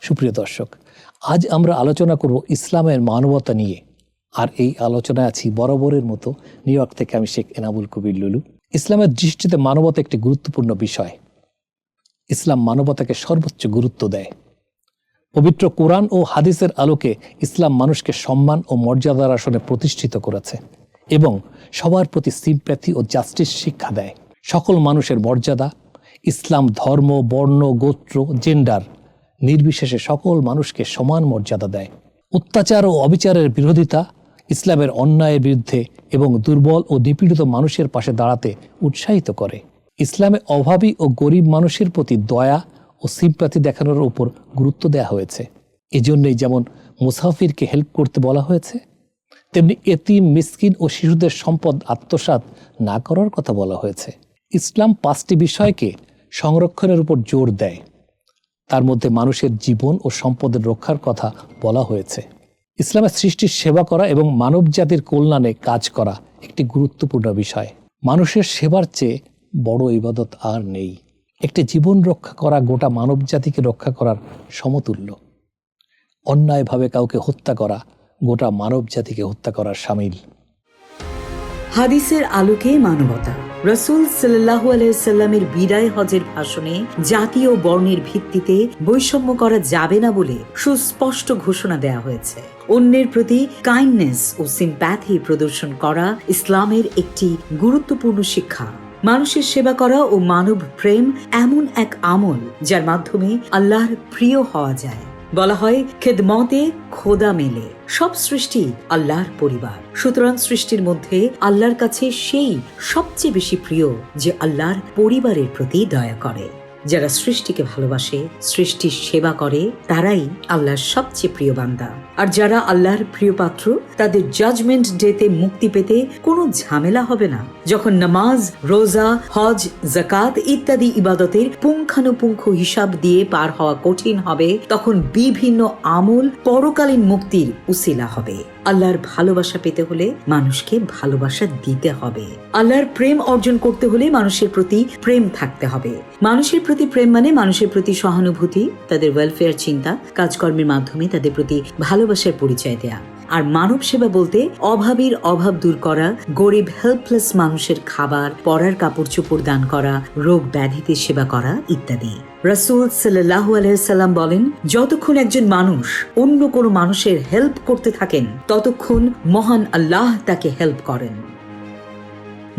সুপ্রিয় দর্শক, আজ আমরা আলোচনা করব ইসলামের মানবতা নিয়ে। আর এই আলোচনায় আছি বরাবরের মতো নিউ ইয়র্ক থেকে আমি শেখ এনাবুল কবির লুলু। ইসলামের দৃষ্টিতে মানবতা একটি গুরুত্বপূর্ণ বিষয়। ইসলাম মানবতাকে সর্বোচ্চ গুরুত্ব দেয়। পবিত্র কোরআন ও হাদিসের আলোকে ইসলাম মানুষকে সম্মান ও মর্যাদার আসনে প্রতিষ্ঠিত করেছে এবং সবার প্রতি সিম্প্যাথি ও জাস্টিস শিক্ষা দেয়। সকল মানুষের মর্যাদা, ইসলাম ধর্ম, বর্ণ, গোত্র জেন্ডার নির্বিশেষে সকল মানুষকে সমান মর্যাদা দেয়। অত্যাচার ও অবিচারের বিরোধিতা, ইসলামের অন্যায়ের বিরুদ্ধে এবং দুর্বল ও নিপীড়িত মানুষের পাশে দাঁড়াতে উৎসাহিত করে। ইসলামে অভাবী ও গরিব মানুষের প্রতি দয়া ও সিম্পাতি দেখানোর উপর গুরুত্ব দেওয়া হয়েছে। এজন্যই যেমন মুসাফিরকে হেল্প করতে বলা হয়েছে, তেমনি এতিম, মিসকিন ও শিশুদের সম্পদ আত্মসাৎ না করার কথা বলা হয়েছে। ইসলাম পাঁচটি বিষয়কে সংরক্ষণের উপর জোর দেয়। তার মধ্যে মানুষের জীবন ও সম্পদের রক্ষার কথা বলা হয়েছে। ইসলামের সৃষ্টির সেবা করা এবং মানব জাতির কল্যাণে কাজ করা একটি গুরুত্বপূর্ণ বিষয়। মানুষের সেবার চেয়ে বড় ইবাদত আর নেই। একটি জীবন রক্ষা করা গোটা মানব জাতিকে রক্ষা করার সমতুল্য। অন্যায়ভাবে কাউকে হত্যা করা গোটা মানব জাতিকে হত্যা করার সামিল। হাদিসের আলোকে মানবতা। রসুল সাল্লাহ আলাইসাল্লামের বিদায় হজের ভাষণে জাতি ও বর্ণের ভিত্তিতে বৈষম্য করা যাবে না বলে সুস্পষ্ট ঘোষণা দেয়া হয়েছে। অন্যের প্রতি কাইন্ডনেস ও সিম্প্যাথি প্রদর্শন করা ইসলামের একটি গুরুত্বপূর্ণ শিক্ষা। মানুষের সেবা করা ও মানব প্রেম এমন এক আমল যার মাধ্যমে আল্লাহর প্রিয় হওয়া যায়। বলা হয়, খেদমতে খোদা মেলে। সব সৃষ্টি আল্লাহর পরিবার। সুতরাং সৃষ্টির মধ্যে আল্লাহর কাছে সেই সবচেয়ে বেশি প্রিয় যে আল্লাহর পরিবারের প্রতি দয়া করে। যারা সৃষ্টিকে ভালোবাসে, সৃষ্টির সেবা করে, তারাই আল্লাহর সবচেয়ে প্রিয় বান্দা। আর যারা আল্লাহর প্রিয় পাত্র, তাদের জাজমেন্ট ডেতে মুক্তি পেতে কোনো ঝামেলা হবে না। যখন নামাজ, রোজা, হজ জাকাত ইত্যাদি ইবাদতের পুঙ্খানুপুঙ্খ হিসাব দিয়ে পার হওয়া কঠিন হবে, তখন বিভিন্ন আমল পরকালীন মুক্তির উসিলা হবে। আল্লাহর ভালোবাসা পেতে হলে মানুষকে ভালোবাসা দিতে হবে। আল্লাহর প্রেম অর্জন করতে হলে মানুষের প্রতি প্রেম থাকতে হবে। মানুষের প্রতি প্রেম মানে মানুষের প্রতি সহানুভূতি, তাদের ওয়েলফেয়ার চিন্তা, কাজকর্মের মাধ্যমে তাদের প্রতি ভালোবাসার পরিচয় দেয়া। আর মানব সেবা বলতে অভাবীর অভাব দূর করা, গরিব হেল্পলেস মানুষের খাবার, পরার কাপড় চোপড় দান করা, রোগ ব্যাধিতে সেবা করা ইত্যাদি। রাসুল সাল্লাহ আলহাম বলেন, যতক্ষণ একজন মানুষ অন্য কোনো মানুষের হেল্প করতে থাকেন, ততক্ষণ মহান আল্লাহ তাকে হেল্প করেন।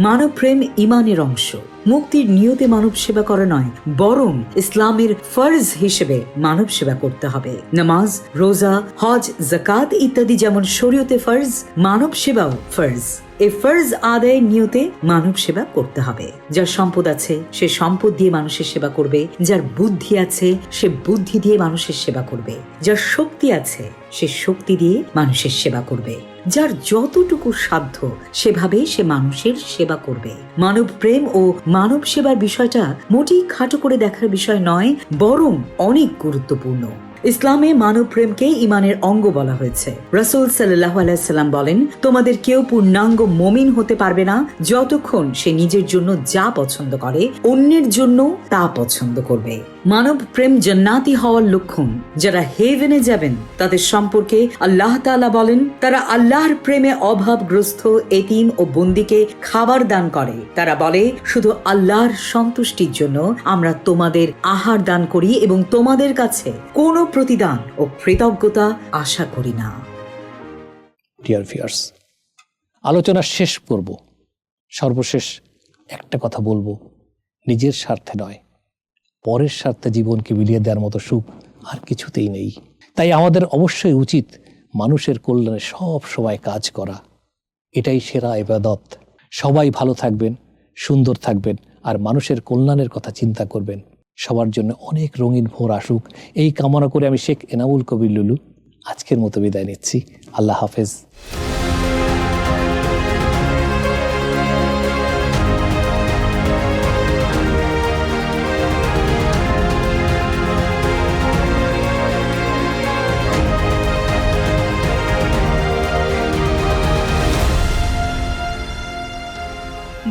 মানব প্রেম ইমানের অংশ। মুক্তির নিয়তে মানব সেবা করা নয়, বরং ইসলামের ফরজ হিসেবে মানব সেবা করতে হবে। নামাজ, রোজা, হজ জাকাত ইত্যাদি যেমন শরীয়তে ফরজ, মানব সেবাও ফরজ। এ ফরজ আদায়ের নিয়তে মানব সেবা করতে হবে। যার সম্পদ আছে, সে সম্পদ দিয়ে মানুষের সেবা করবে। যার বুদ্ধি আছে, সে বুদ্ধি দিয়ে মানুষের সেবা করবে। যার শক্তি আছে সে শক্তি দিয়ে মানুষের সেবা করবে। যার যতটুকু সাধ্য সেভাবে সে মানুষের সেবা করবে। মানব প্রেম ও মানব সেবার বিষয়টা মোটেই খাটো করে দেখার বিষয় নয়, বরং অনেক গুরুত্বপূর্ণ। ইসলামে মানব প্রেমকে ইমানের অঙ্গ বলা হয়েছে। রাসুল সাল্লাহ আলাইসাল্লাম বলেন, তোমাদের কেউ পূর্ণাঙ্গ মমিন হতে পারবে না, যতক্ষণ সে নিজের জন্য যা পছন্দ করে, অন্যের জন্য তা পছন্দ করবে। মানব প্রেম জান্নাতি হওয়ার লক্ষণ, যারা হেভেনে যাবেন, তাদের সম্পর্কে আল্লাহ তাআলা বলেন, তারা আল্লাহর প্রেমে অভাবগ্রস্ত, এতিম ও বন্দিকে খাবার দান করে। তারা বলে, শুধু আল্লাহর সন্তুষ্টির জন্য আমরা তোমাদের আহার দান করি এবং তোমাদের কাছে কোনো প্রতিদান ও কৃতজ্ঞতা আশা করি না। ডিয়ার আলোচনা শেষ করব সর্বশেষ একটা কথা বলব, নিজের স্বার্থে নয়। পরের স্বার্থে জীবনকে বিলিয়ে দেওয়ার মতো সুখ আর কিছুতেই নেই। তাই আমাদের অবশ্যই উচিত মানুষের কল্যাণে সব সময় কাজ করা। এটাই সেরা এবাদত সবাই ভালো থাকবেন, সুন্দর থাকবেন আর মানুষের কল্যাণের কথা চিন্তা করবেন। সবার জন্য অনেক রঙিন ভোর আসুক। এই কামনা করে আমি শেখ এনামুল কবির লুলু আজকের মতো বিদায় নিচ্ছি। আল্লাহ হাফেজ।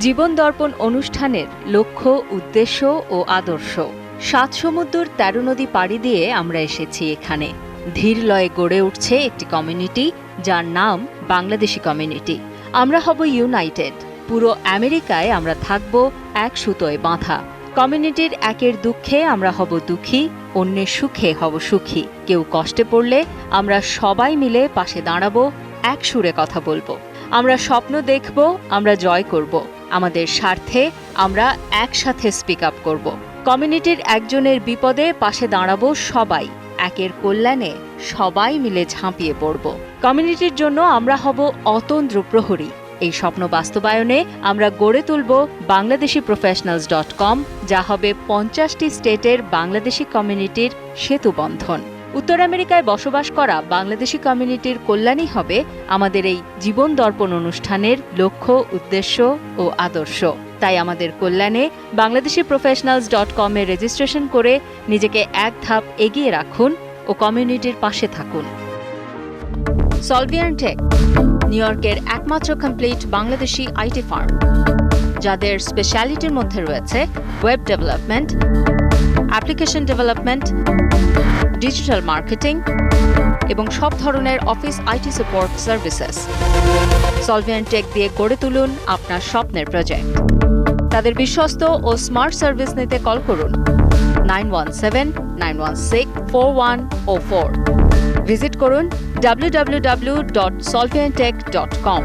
জীবন দর্পণ অনুষ্ঠানের লক্ষ্য, উদ্দেশ্য ও আদর্শ। সাত সমুদ্র তেরো নদী পাড়ি দিয়ে আমরা এসেছি এখানে। ধীর লয়ে গড়ে উঠছে একটি কমিউনিটি, যার নাম বাংলাদেশি কমিউনিটি। আমরা হব ইউনাইটেড। পুরো আমেরিকায় আমরা থাকব এক সুতোয় বাঁধা। কমিউনিটির একের দুঃখে আমরা হব দুঃখী, অন্যের সুখে হব সুখী। কেউ কষ্টে পড়লে আমরা সবাই মিলে পাশে দাঁড়াবো, এক সুরে কথা বলব। আমরা স্বপ্ন দেখব, আমরা জয় করব। আমাদের স্বার্থে আমরা একসাথে স্পিক আপ করব। কমিউনিটির একজনের বিপদে পাশে দাঁড়াবো সবাই, একের কল্যাণে সবাই মিলে ঝাঁপিয়ে পড়ব। কমিউনিটির জন্য আমরা হব অতন্দ্র প্রহরী। এই স্বপ্ন বাস্তবায়নে আমরা গড়ে তুলব বাংলাদেশি প্রফেশনালস ডট কম, যা হবে পঞ্চাশটি স্টেটের বাংলাদেশি কমিউনিটির সেতুবন্ধন উত্তর আমেরিকায় বসবাস করা বাংলাদেশি কমিউনিটির কল্যাণই হবে আমাদের এই জীবন দর্পণ অনুষ্ঠানের লক্ষ্য, উদ্দেশ্য ও আদর্শ। তাই আমাদের কল্যাণে বাংলাদেশি প্রফেশনালস ডট কমে রেজিস্ট্রেশন করে নিজেকে এক ধাপ এগিয়ে রাখুন ও কমিউনিটির পাশে থাকুন। সলভিয়ান টেক নিউ ইয়র্কের একমাত্র কমপ্লিট বাংলাদেশি আইটি ফার্ম যাদের স্পেশালিটির মধ্যে রয়েছে web development application development digital marketing এবং সব ধরনের office IT support services Solvian Tech দিয়ে গড়ে তুলুন আপনার স্বপ্নের প্রজেক্ট তাদের বিশ্বস্ত ও স্মার্ট সার্ভিস নিতে কল করুন। Nine one seven, nine one six, four one, o four. Visit করুন www.solviantech.com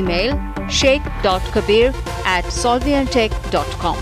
email Sheikh dot Kabir at solviantech.com